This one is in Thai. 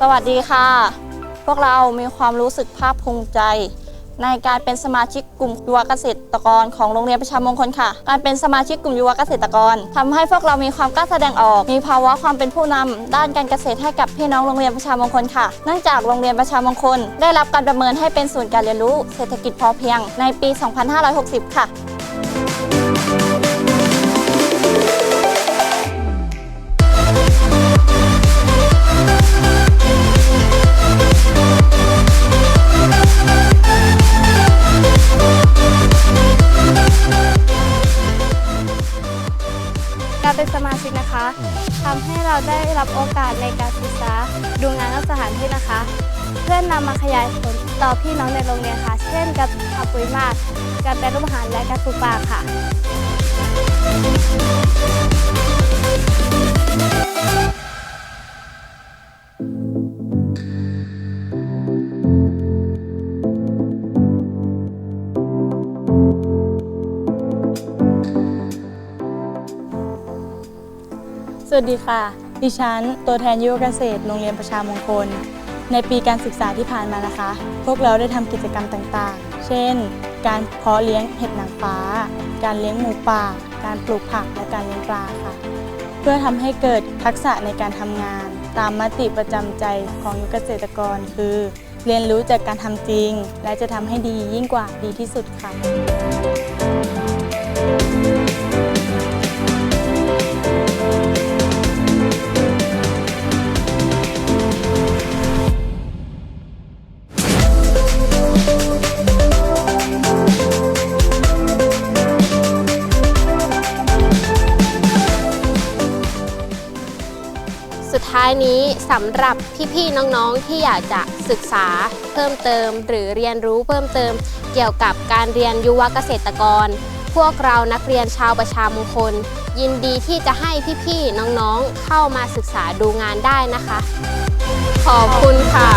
สวัสดีค่ะ พวกเรามีความรู้สึกภาคภูมิใจ ในการเป็นสมาชิกกลุ่มยุวเกษตรกรของโรงเรียนประชามงคลค่ะ การเป็นสมาชิกกลุ่มยุวเกษตรกรทำให้พวกเรามีความกล้าแสดงออก มีภาวะความเป็นผู้นำด้านการเกษตรให้กับพี่น้องโรงเรียนประชามงคลค่ะเนื่องจากโรงเรียนประชามงคล ได้รับการประเมินให้เป็นศูนย์การเรียนรู้เศรษฐกิจพอเพียง ในปี 2560 ค่ะ การเป็นสมาชิกนะคะทำให้เราได้รับโอกาสในการศึกษาดูงานนอกสถานที่นะคะ เพื่อนนำมาขยายผลต่อพี่น้องในโรงเรียนค่ะ เช่นการทำปุ๋ยหมักการแปรรูปอาหารและการปลูกป่าค่ะ สวัสดีค่ะ ดิฉัน ตัวแทนยุวเกษตร โรงเรียนประชามงคล ในปีการศึกษาที่ผ่านมานะคะ พวกเราได้ทำกิจกรรมต่างๆ เช่น การเพาะเลี้ยงเห็ดหนางฟ้า การเลี้ยงหมูป่า การปลูกผัก และการเลี้ยงปลาค่ะ เพื่อทำให้เกิดทักษะในการทำงาน ตามมติประจำใจของยุวเกษตรกร คือ เรียนรู้จากการทำจริง และจะทำให้ดียิ่งกว่าดีที่สุดค่ะ สุดท้ายนี้สำหรับพี่ๆน้องๆที่อยากจะศึกษาเพิ่มเติม หรือเรียนรู้เพิ่มเติม เกี่ยวกับการเรียนยุวเกษตรกร พวกเรานักเรียนชาวประชามงคล ยินดีที่จะให้พี่ๆน้องๆเข้ามาศึกษาดูงานได้นะคะ ขอบคุณค่ะ